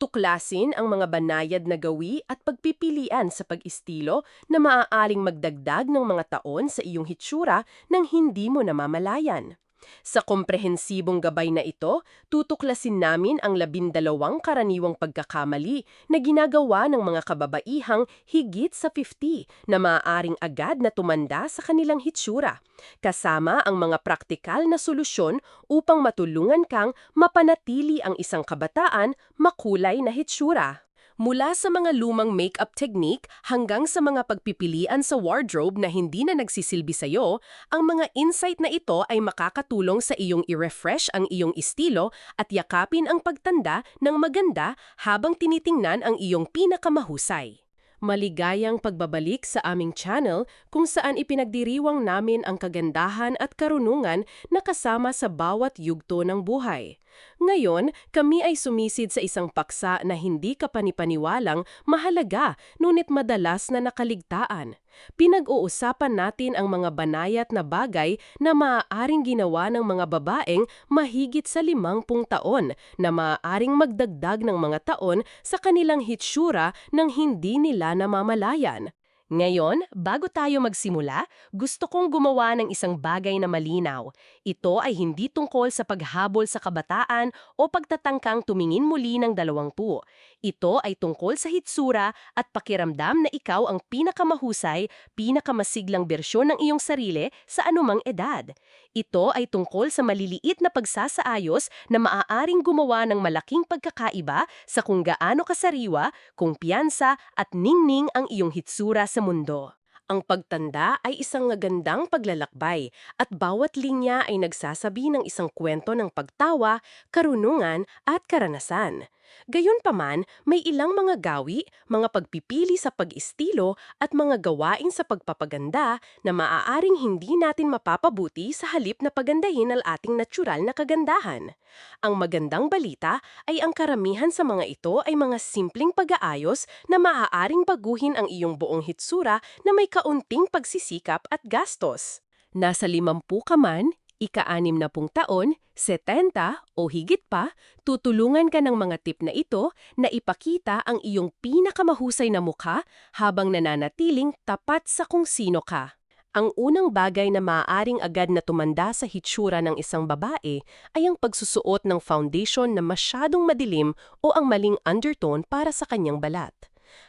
Tuklasin ang mga banayad na gawi at pagpipilian sa pag-istilo na maaaring magdagdag ng mga taon sa iyong hitsura nang hindi mo namamalayan. Sa komprehensibong gabay na ito, tutuklasin namin ang labindalawang karaniwang pagkakamali na ginagawa ng mga kababaihang higit sa 50 na maaaring agad na tumanda sa kanilang hitsura, kasama ang mga praktikal na solusyon upang matulungan kang mapanatili ang isang kabataan makulay na hitsura. Mula sa mga lumang makeup technique hanggang sa mga pagpipilian sa wardrobe na hindi na nagsisilbi sa'yo, ang mga insight na ito ay makakatulong sa iyong i-refresh ang iyong estilo at yakapin ang pagtanda ng maganda habang tinitingnan ang iyong pinakamahusay. Maligayang pagbabalik sa aming channel kung saan ipinagdiriwang namin ang kagandahan at karunungan na kasama sa bawat yugto ng buhay. Ngayon, kami ay sumisid sa isang paksa na hindi kapanipaniwalang mahalaga ngunit madalas na nakaligtaan. Pinag-uusapan natin ang mga banayat na bagay na maaaring ginawa ng mga babaeng mahigit sa limangpung taon na maaaring magdagdag ng mga taon sa kanilang hitsura nang hindi nila namamalayan. Ngayon, bago tayo magsimula, gusto kong gumawa ng isang bagay na malinaw. Ito ay hindi tungkol sa paghabol sa kabataan o pagtatangkang tumingin muli ng dalawangpu. Ito ay tungkol sa hitsura at pakiramdam na ikaw ang pinakamahusay, pinakamasiglang bersyon ng iyong sarili sa anumang edad. Ito ay tungkol sa maliliit na pagsasaayos na maaaring gumawa ng malaking pagkakaiba sa kung gaano kasariwa, kumpiyansa at ningning ang iyong hitsura sa mundo. Ang pagtanda ay isang magandang paglalakbay at bawat linya ay nagsasabi ng isang kwento ng pagtawa, karunungan at karanasan. Gayunpaman, may ilang mga gawi, mga pagpipili sa pag-istilo at mga gawain sa pagpapaganda na maaaring hindi natin mapapabuti sa halip na pagandahin ang ating natural na kagandahan. Ang magandang balita ay ang karamihan sa mga ito ay mga simpleng pag-aayos na maaaring baguhin ang iyong buong hitsura na may kaunting pagsisikap at gastos. Nasa limampu ka man, ika-anim na pung taon, 70 o higit pa, tutulungan ka ng mga tip na ito na ipakita ang iyong pinakamahusay na mukha habang nananatiling tapat sa kung sino ka. Ang unang bagay na maaaring agad na tumanda sa hitsura ng isang babae ay ang pagsusuot ng foundation na masyadong madilim o ang maling undertone para sa kanyang balat.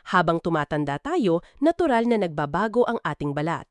Habang tumatanda tayo, natural na nagbabago ang ating balat.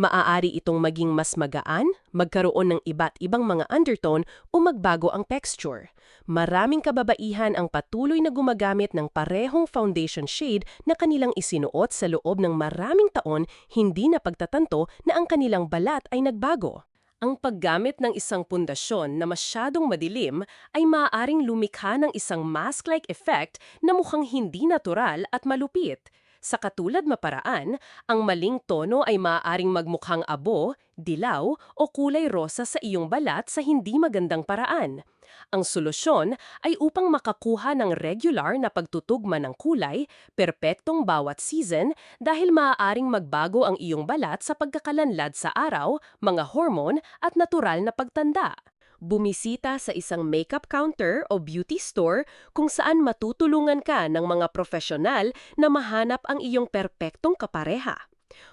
Maaari itong maging mas magaan, magkaroon ng iba't ibang mga undertone o magbago ang texture. Maraming kababaihan ang patuloy na gumagamit ng parehong foundation shade na kanilang isinuot sa loob ng maraming taon hindi na pagtatanto na ang kanilang balat ay nagbago. Ang paggamit ng isang pundasyon na masyadong madilim ay maaaring lumikha ng isang mask-like effect na mukhang hindi natural at malupit. Sa katulad maparaan, ang maling tono ay maaaring magmukhang abo, dilaw o kulay rosa sa iyong balat sa hindi magandang paraan. Ang solusyon ay upang makakuha ng regular na pagtutugma ng kulay, perpektong bawat season dahil maaaring magbago ang iyong balat sa pagkakalanlad sa araw, mga hormone at natural na pagtanda. Bumisita sa isang makeup counter o beauty store kung saan matutulungan ka ng mga profesional na mahanap ang iyong perpektong kapareha.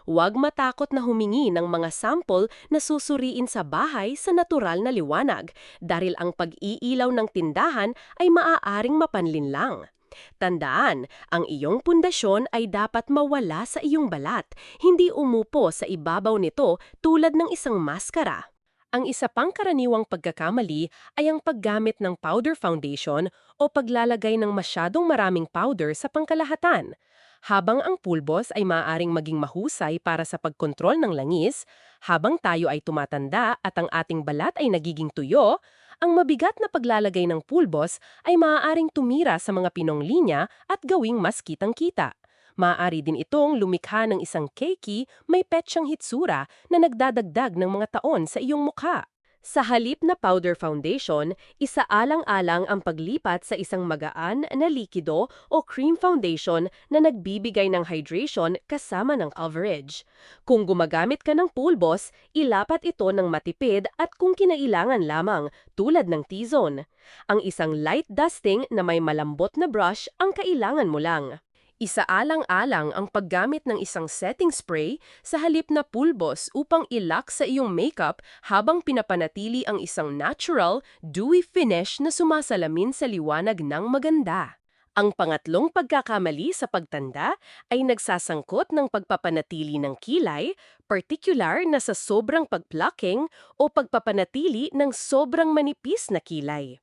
Huwag matakot na humingi ng mga sample na susuriin sa bahay sa natural na liwanag dahil ang pag-iilaw ng tindahan ay maaaring mapanlin lang. Tandaan, ang iyong pundasyon ay dapat mawala sa iyong balat, hindi umupo sa ibabaw nito tulad ng isang maskara. Ang isa pang karaniwang pagkakamali ay ang paggamit ng powder foundation o paglalagay ng masyadong maraming powder sa pangkalahatan. Habang ang pulbos ay maaaring maging mahusay para sa pagkontrol ng langis, habang tayo ay tumatanda at ang ating balat ay nagiging tuyo, ang mabigat na paglalagay ng pulbos ay maaaring tumira sa mga pinong linya at gawing mas kitang-kita. Maaari din itong lumikha ng isang keiki may petsyang hitsura na nagdadagdag ng mga taon sa iyong mukha. Sa halip na powder foundation, isaalang-alang ang paglipat sa isang magaan na likido o cream foundation na nagbibigay ng hydration kasama ng coverage. Kung gumagamit ka ng pulbos, ilapat ito ng matipid at kung kinailangan lamang, tulad ng T-zone. Ang isang light dusting na may malambot na brush ang kailangan mo lang. Isaalang-alang ang paggamit ng isang setting spray sa halip na pulbos upang ilak sa iyong makeup habang pinapanatili ang isang natural, dewy finish na sumasalamin sa liwanag ng maganda. Ang pangatlong pagkakamali sa pagtanda ay nagsasangkot ng pagpapanatili ng kilay, particular na sa sobrang pagplucking o pagpapanatili ng sobrang manipis na kilay.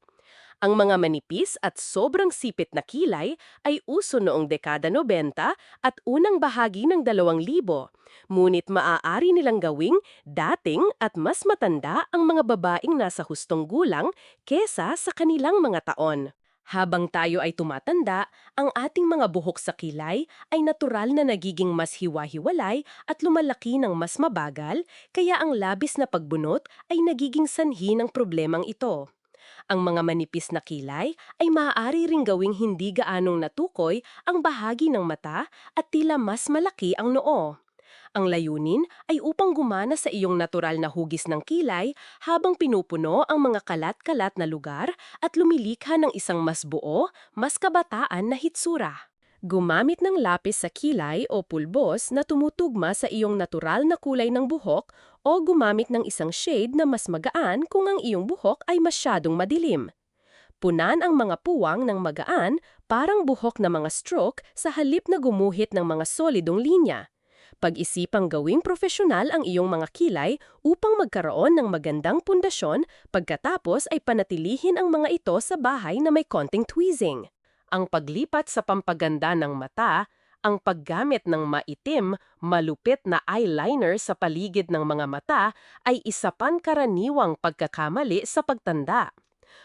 Ang mga manipis at sobrang sipit na kilay ay uso noong dekada 90 at unang bahagi ng 2000, ngunit maaari nilang gawing dating at mas matanda ang mga babaeng nasa hustong gulang kesa sa kanilang mga taon. Habang tayo ay tumatanda, ang ating mga buhok sa kilay ay natural na nagiging mas hiwa-hiwalay at lumalaki ng mas mabagal, kaya ang labis na pagbunot ay nagiging sanhi ng problemang ito. Ang mga manipis na kilay ay maaari ring gawing hindi gaanong natukoy ang bahagi ng mata at tila mas malaki ang noo. Ang layunin ay upang gumana sa iyong natural na hugis ng kilay habang pinupuno ang mga kalat-kalat na lugar at lumilikha ng isang mas buo, mas kabataan na hitsura. Gumamit ng lapis sa kilay o pulbos na tumutugma sa iyong natural na kulay ng buhok o gumamit ng isang shade na mas magaan kung ang iyong buhok ay masyadong madilim. Punan ang mga puwang ng magaan parang buhok na mga stroke sa halip na gumuhit ng mga solidong linya. Pag-isipang gawing profesional ang iyong mga kilay upang magkaroon ng magandang pundasyon pagkatapos ay panatilihin ang mga ito sa bahay na may konting tweezing ang paglipat sa pampaganda ng mata, ang paggamit ng maitim, malupit na eyeliner sa paligid ng mga mata ay isa pang karaniwang pagkakamali sa pagtanda.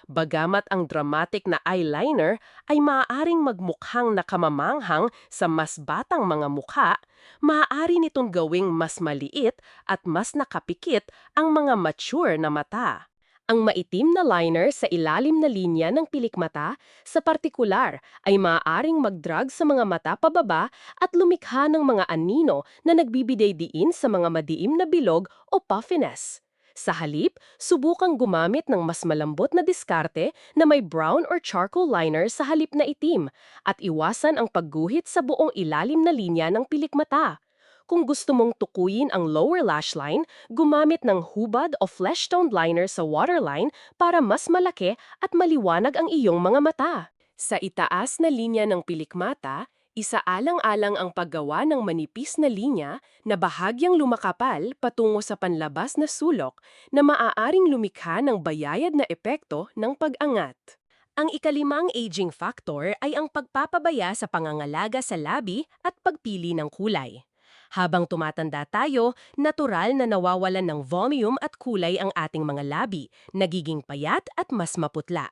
Bagamat ang dramatic na eyeliner ay maaaring magmukhang nakamamanghang sa mas batang mga mukha, maaari nitong gawing mas maliit at mas nakapikit ang mga mature na mata. Ang maitim na liner sa ilalim na linya ng pilikmata sa partikular ay maaaring magdrag sa mga mata pababa at lumikha ng mga anino na nagbibigay diin sa mga madiim na bilog o puffiness. Sa halip, subukang gumamit ng mas malambot na diskarte na may brown or charcoal liner sa halip na itim at iwasan ang pagguhit sa buong ilalim na linya ng pilikmata. Kung gusto mong tukuyin ang lower lash line, gumamit ng hubad o flesh-toned liner sa waterline para mas malaki at maliwanag ang iyong mga mata. Sa itaas na linya ng pilikmata, isaalang-alang ang paggawa ng manipis na linya na bahagyang lumakapal patungo sa panlabas na sulok na maaaring lumikha ng bayayad na epekto ng pag-angat. Ang ikalimang aging factor ay ang pagpapabaya sa pangangalaga sa labi at pagpili ng kulay. Habang tumatanda tayo, natural na nawawalan ng volume at kulay ang ating mga labi, nagiging payat at mas maputla.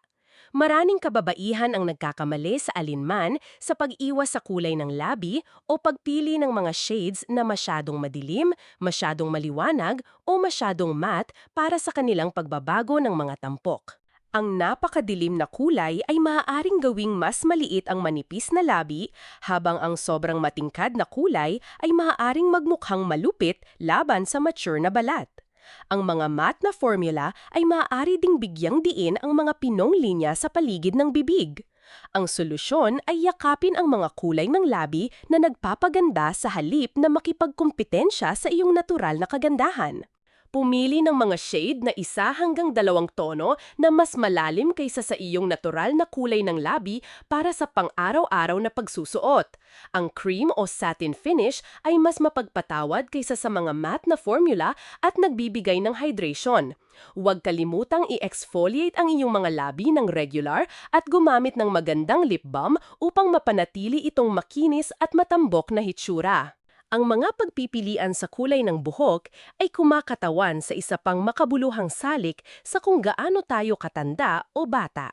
Maraming kababaihan ang nagkakamali sa alinman sa pag-iwas sa kulay ng labi o pagpili ng mga shades na masyadong madilim, masyadong maliwanag o masyadong matte para sa kanilang pagbabago ng mga tampok. Ang napakadilim na kulay ay maaaring gawing mas maliit ang manipis na labi, habang ang sobrang matingkad na kulay ay maaaring magmukhang malupit laban sa mature na balat. Ang mga matte na formula ay maaari ding bigyang diin ang mga pinong linya sa paligid ng bibig. Ang solusyon ay yakapin ang mga kulay ng labi na nagpapaganda sa halip na makipagkumpetensya sa iyong natural na kagandahan. Pumili ng mga shade na isa hanggang dalawang tono na mas malalim kaysa sa iyong natural na kulay ng labi para sa pang-araw-araw na pagsusuot. Ang cream o satin finish ay mas mapagpatawad kaysa sa mga matte na formula at nagbibigay ng hydration. Huwag kalimutang i-exfoliate ang iyong mga labi ng regular at gumamit ng magandang lip balm upang mapanatili itong makinis at matambok na hitsura. Ang mga pagpipilian sa kulay ng buhok ay kumakatawan sa isa pang makabuluhang salik sa kung gaano tayo katanda o bata.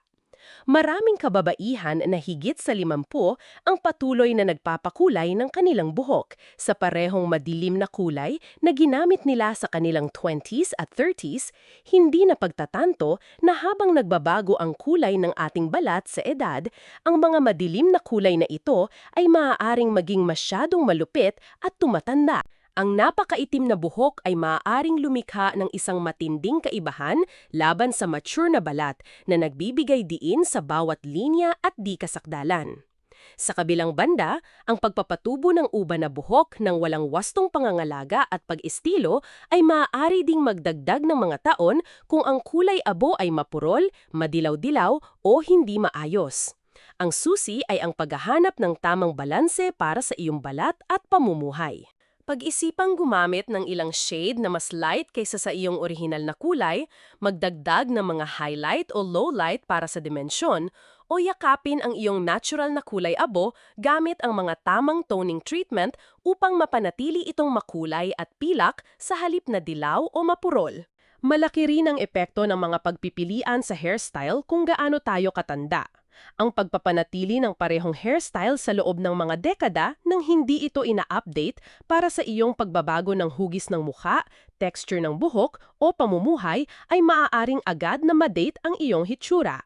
Maraming kababaihan na higit sa limampu ang patuloy na nagpapakulay ng kanilang buhok sa parehong madilim na kulay na ginamit nila sa kanilang 20s at 30s, hindi na pagtatanto na habang nagbabago ang kulay ng ating balat sa edad, ang mga madilim na kulay na ito ay maaaring maging masyadong malupit at tumatanda. Ang napakaitim na buhok ay maaaring lumikha ng isang matinding kaibahan laban sa mature na balat na nagbibigay diin sa bawat linya at di kasakdalan. Sa kabilang banda, ang pagpapatubo ng uba na buhok ng walang wastong pangangalaga at pag-estilo ay maaari ding magdagdag ng mga taon kung ang kulay abo ay mapurol, madilaw-dilaw o hindi maayos. Ang susi ay ang paghahanap ng tamang balanse para sa iyong balat at pamumuhay. Pag-isipang gumamit ng ilang shade na mas light kaysa sa iyong orihinal na kulay, magdagdag ng mga highlight o low light para sa dimensyon, o yakapin ang iyong natural na kulay abo gamit ang mga tamang toning treatment upang mapanatili itong makulay at pilak sa halip na dilaw o mapurol. Malaki rin ang epekto ng mga pagpipilian sa hairstyle kung gaano tayo katanda ang pagpapanatili ng parehong hairstyle sa loob ng mga dekada nang hindi ito ina-update para sa iyong pagbabago ng hugis ng mukha, texture ng buhok o pamumuhay ay maaaring agad na madate ang iyong hitsura.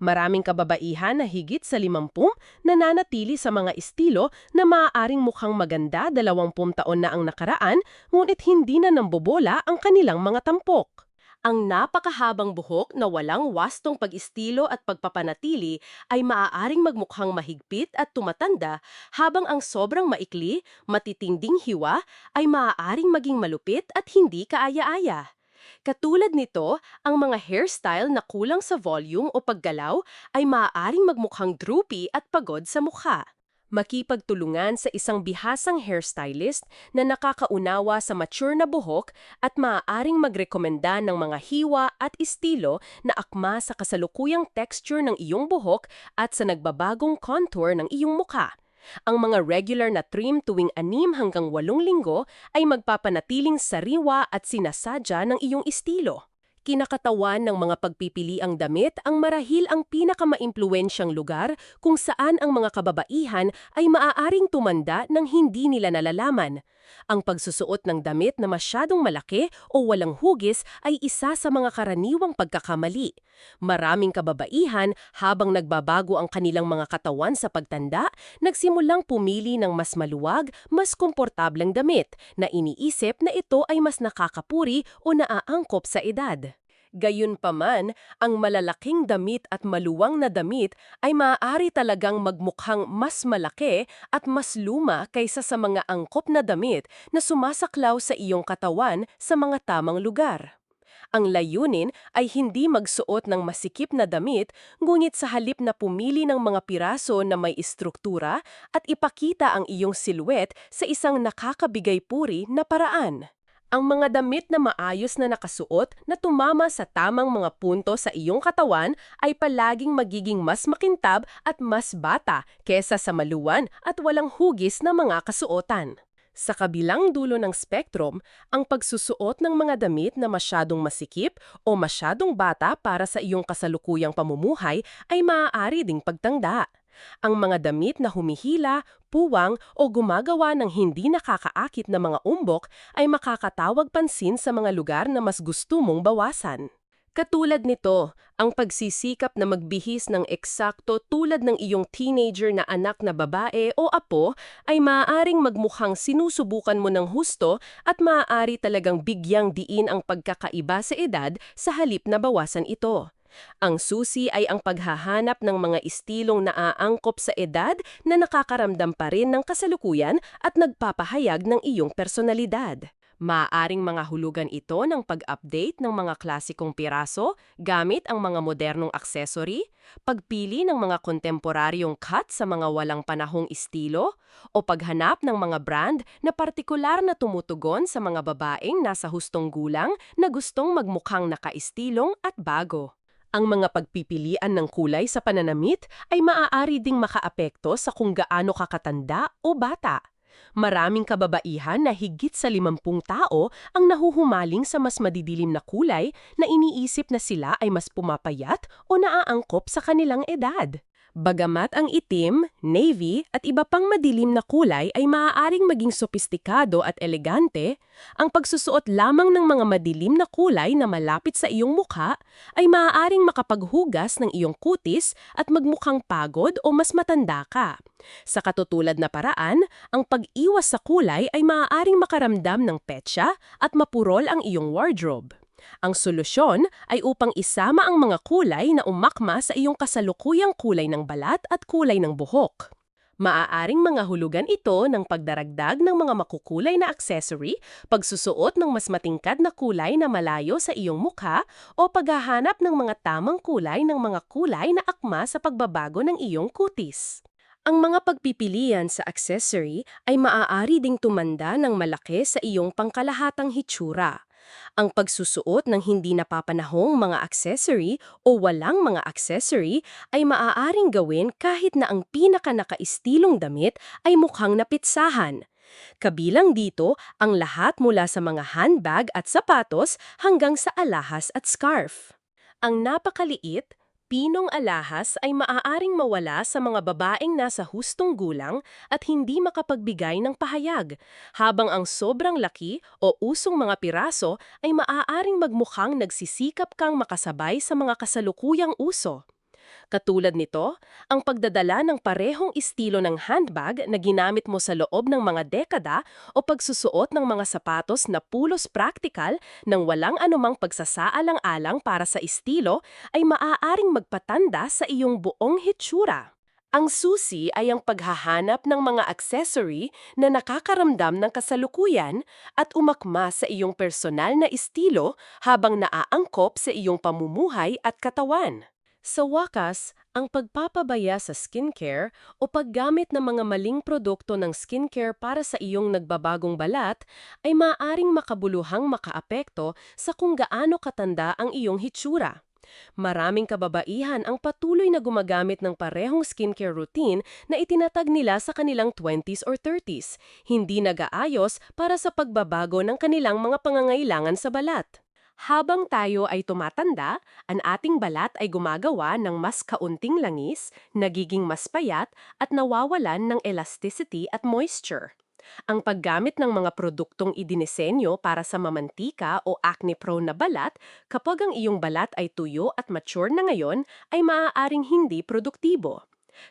Maraming kababaihan na higit sa limampung nananatili sa mga estilo na maaaring mukhang maganda dalawampung taon na ang nakaraan ngunit hindi na nambobola ang kanilang mga tampok. Ang napakahabang buhok na walang wastong pag-istilo at pagpapanatili ay maaaring magmukhang mahigpit at tumatanda habang ang sobrang maikli, matitinding hiwa ay maaaring maging malupit at hindi kaaya-aya. Katulad nito, ang mga hairstyle na kulang sa volume o paggalaw ay maaaring magmukhang droopy at pagod sa mukha makipagtulungan sa isang bihasang hairstylist na nakakaunawa sa mature na buhok at maaaring magrekomenda ng mga hiwa at estilo na akma sa kasalukuyang texture ng iyong buhok at sa nagbabagong contour ng iyong mukha. Ang mga regular na trim tuwing anim hanggang walong linggo ay magpapanatiling sariwa at sinasadya ng iyong estilo kinakatawan ng mga pagpipiliang damit ang marahil ang pinakamaimpluwensyang lugar kung saan ang mga kababaihan ay maaaring tumanda ng hindi nila nalalaman. Ang pagsusuot ng damit na masyadong malaki o walang hugis ay isa sa mga karaniwang pagkakamali. Maraming kababaihan habang nagbabago ang kanilang mga katawan sa pagtanda, nagsimulang pumili ng mas maluwag, mas komportableng damit na iniisip na ito ay mas nakakapuri o naaangkop sa edad. Gayunpaman, ang malalaking damit at maluwang na damit ay maaari talagang magmukhang mas malaki at mas luma kaysa sa mga angkop na damit na sumasaklaw sa iyong katawan sa mga tamang lugar. Ang layunin ay hindi magsuot ng masikip na damit, ngunit sa halip na pumili ng mga piraso na may istruktura at ipakita ang iyong silhouette sa isang nakakabigay puri na paraan. Ang mga damit na maayos na nakasuot na tumama sa tamang mga punto sa iyong katawan ay palaging magiging mas makintab at mas bata kesa sa maluwan at walang hugis na mga kasuotan. Sa kabilang dulo ng spectrum, ang pagsusuot ng mga damit na masyadong masikip o masyadong bata para sa iyong kasalukuyang pamumuhay ay maaari ding pagtanda. Ang mga damit na humihila, puwang o gumagawa ng hindi nakakaakit na mga umbok ay makakatawag pansin sa mga lugar na mas gusto mong bawasan. Katulad nito, ang pagsisikap na magbihis ng eksakto tulad ng iyong teenager na anak na babae o apo ay maaaring magmukhang sinusubukan mo ng husto at maaari talagang bigyang diin ang pagkakaiba sa edad sa halip na bawasan ito. Ang susi ay ang paghahanap ng mga istilong naaangkop sa edad na nakakaramdam pa rin ng kasalukuyan at nagpapahayag ng iyong personalidad. Maaring mga hulugan ito ng pag-update ng mga klasikong piraso gamit ang mga modernong aksesori, pagpili ng mga kontemporaryong cut sa mga walang panahong estilo, o paghanap ng mga brand na partikular na tumutugon sa mga babaeng nasa hustong gulang na gustong magmukhang nakaistilong at bago. Ang mga pagpipilian ng kulay sa pananamit ay maaari ding makaapekto sa kung gaano kakatanda o bata. Maraming kababaihan na higit sa 50 tao ang nahuhumaling sa mas madidilim na kulay na iniisip na sila ay mas pumapayat o naaangkop sa kanilang edad. Bagamat ang itim, navy at iba pang madilim na kulay ay maaaring maging sopistikado at elegante, ang pagsusuot lamang ng mga madilim na kulay na malapit sa iyong mukha ay maaaring makapaghugas ng iyong kutis at magmukhang pagod o mas matanda ka. Sa katutulad na paraan, ang pag-iwas sa kulay ay maaaring makaramdam ng petsa at mapurol ang iyong wardrobe. Ang solusyon ay upang isama ang mga kulay na umakma sa iyong kasalukuyang kulay ng balat at kulay ng buhok. Maaaring mga hulugan ito ng pagdaragdag ng mga makukulay na accessory, pagsusuot ng mas matingkad na kulay na malayo sa iyong mukha, o paghahanap ng mga tamang kulay ng mga kulay na akma sa pagbabago ng iyong kutis. Ang mga pagpipilian sa accessory ay maaari ding tumanda ng malaki sa iyong pangkalahatang hitsura. Ang pagsusuot ng hindi napapanahong mga accessory o walang mga accessory ay maaaring gawin kahit na ang pinaka nakaistilong damit ay mukhang napitsahan. Kabilang dito ang lahat mula sa mga handbag at sapatos hanggang sa alahas at scarf. Ang napakaliit, Pinong alahas ay maaaring mawala sa mga babaeng nasa hustong gulang at hindi makapagbigay ng pahayag, habang ang sobrang laki o usong mga piraso ay maaaring magmukhang nagsisikap kang makasabay sa mga kasalukuyang uso. Katulad nito, ang pagdadala ng parehong estilo ng handbag na ginamit mo sa loob ng mga dekada o pagsusuot ng mga sapatos na pulos praktikal nang walang anumang pagsasaalang-alang para sa estilo ay maaaring magpatanda sa iyong buong hitsura. Ang susi ay ang paghahanap ng mga accessory na nakakaramdam ng kasalukuyan at umakma sa iyong personal na estilo habang naaangkop sa iyong pamumuhay at katawan. Sa wakas, ang pagpapabaya sa skincare o paggamit ng mga maling produkto ng skincare para sa iyong nagbabagong balat ay maaaring makabuluhang makaapekto sa kung gaano katanda ang iyong hitsura. Maraming kababaihan ang patuloy na gumagamit ng parehong skincare routine na itinatag nila sa kanilang 20s or 30s, hindi nag-aayos para sa pagbabago ng kanilang mga pangangailangan sa balat. Habang tayo ay tumatanda, ang ating balat ay gumagawa ng mas kaunting langis, nagiging mas payat at nawawalan ng elasticity at moisture. Ang paggamit ng mga produktong idinisenyo para sa mamantika o acne-prone na balat kapag ang iyong balat ay tuyo at mature na ngayon ay maaaring hindi produktibo.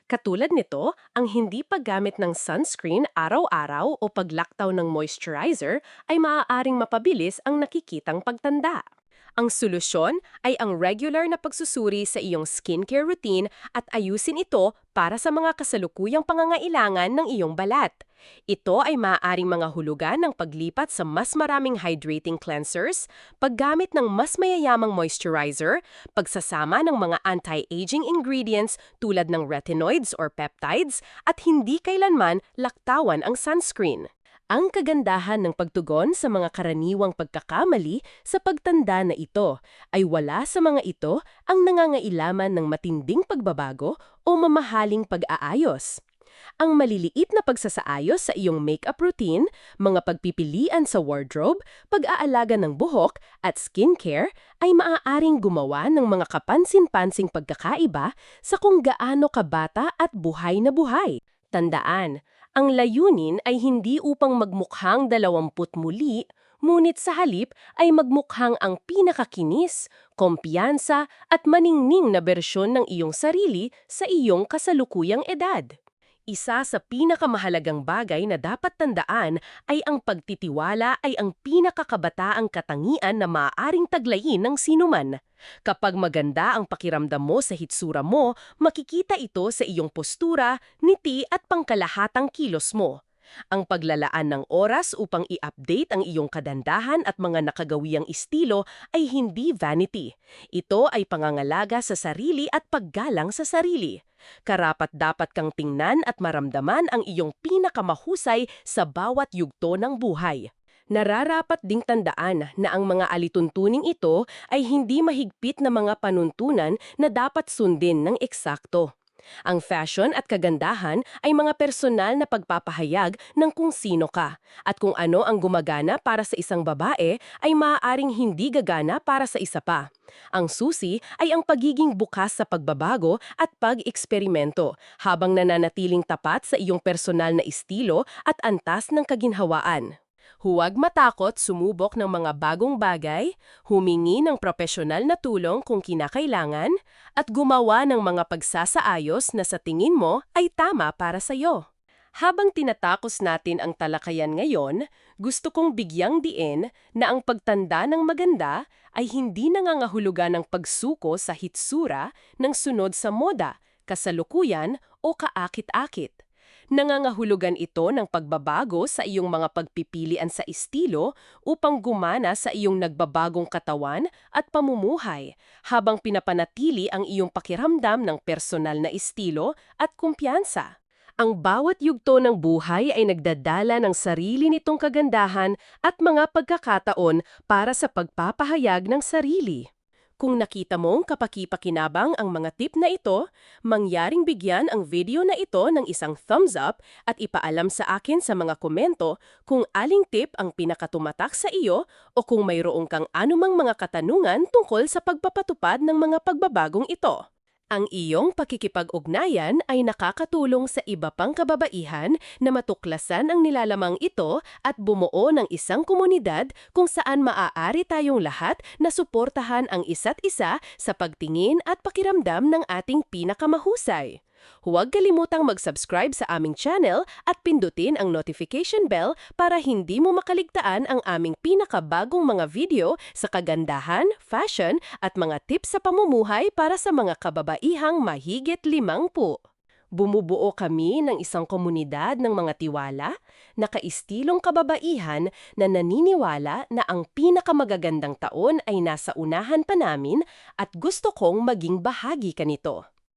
Katulad nito, ang hindi paggamit ng sunscreen araw-araw o paglaktaw ng moisturizer ay maaaring mapabilis ang nakikitang pagtanda. Ang solusyon ay ang regular na pagsusuri sa iyong skincare routine at ayusin ito para sa mga kasalukuyang pangangailangan ng iyong balat. Ito ay maaaring mga hulugan ng paglipat sa mas maraming hydrating cleansers, paggamit ng mas mayayamang moisturizer, pagsasama ng mga anti-aging ingredients tulad ng retinoids or peptides, at hindi kailanman laktawan ang sunscreen. Ang kagandahan ng pagtugon sa mga karaniwang pagkakamali sa pagtanda na ito ay wala sa mga ito ang nangangailaman ng matinding pagbabago o mamahaling pag-aayos. Ang maliliit na pagsasaayos sa iyong makeup routine, mga pagpipilian sa wardrobe, pag-aalaga ng buhok at skincare ay maaaring gumawa ng mga kapansin-pansing pagkakaiba sa kung gaano kabata at buhay na buhay. Tandaan, ang layunin ay hindi upang magmukhang dalawamput muli, ngunit sa halip ay magmukhang ang pinakakinis, kumpiyansa at maningning na bersyon ng iyong sarili sa iyong kasalukuyang edad. Isa sa pinakamahalagang bagay na dapat tandaan ay ang pagtitiwala ay ang pinakakabataang katangian na maaaring taglayin ng sinuman. Kapag maganda ang pakiramdam mo sa hitsura mo, makikita ito sa iyong postura, niti at pangkalahatang kilos mo. Ang paglalaan ng oras upang i-update ang iyong kadandahan at mga nakagawiang estilo ay hindi vanity. Ito ay pangangalaga sa sarili at paggalang sa sarili. Karapat dapat kang tingnan at maramdaman ang iyong pinakamahusay sa bawat yugto ng buhay. Nararapat ding tandaan na ang mga alituntuning ito ay hindi mahigpit na mga panuntunan na dapat sundin ng eksakto. Ang fashion at kagandahan ay mga personal na pagpapahayag ng kung sino ka. At kung ano ang gumagana para sa isang babae ay maaaring hindi gagana para sa isa pa. Ang susi ay ang pagiging bukas sa pagbabago at pag-eksperimento habang nananatiling tapat sa iyong personal na estilo at antas ng kaginhawaan. Huwag matakot sumubok ng mga bagong bagay, humingi ng profesional na tulong kung kinakailangan, at gumawa ng mga pagsasaayos na sa tingin mo ay tama para sa iyo. Habang tinatakos natin ang talakayan ngayon, gusto kong bigyang diin na ang pagtanda ng maganda ay hindi nangangahulugan ng pagsuko sa hitsura ng sunod sa moda, kasalukuyan o kaakit-akit. Nangangahulugan ito ng pagbabago sa iyong mga pagpipilian sa estilo upang gumana sa iyong nagbabagong katawan at pamumuhay habang pinapanatili ang iyong pakiramdam ng personal na estilo at kumpiyansa. Ang bawat yugto ng buhay ay nagdadala ng sarili nitong kagandahan at mga pagkakataon para sa pagpapahayag ng sarili. Kung nakita mong kapakipakinabang ang mga tip na ito, mangyaring bigyan ang video na ito ng isang thumbs up at ipaalam sa akin sa mga komento kung aling tip ang pinakatumatak sa iyo o kung mayroong kang anumang mga katanungan tungkol sa pagpapatupad ng mga pagbabagong ito. Ang iyong pakikipag-ugnayan ay nakakatulong sa iba pang kababaihan na matuklasan ang nilalamang ito at bumuo ng isang komunidad kung saan maaari tayong lahat na suportahan ang isa't isa sa pagtingin at pakiramdam ng ating pinakamahusay. Huwag kalimutang mag-subscribe sa aming channel at pindutin ang notification bell para hindi mo makaligtaan ang aming pinakabagong mga video sa kagandahan, fashion at mga tips sa pamumuhay para sa mga kababaihang mahigit limang po. Bumubuo kami ng isang komunidad ng mga tiwala, nakaistilong kababaihan na naniniwala na ang pinakamagagandang taon ay nasa unahan pa namin at gusto kong maging bahagi ka nito.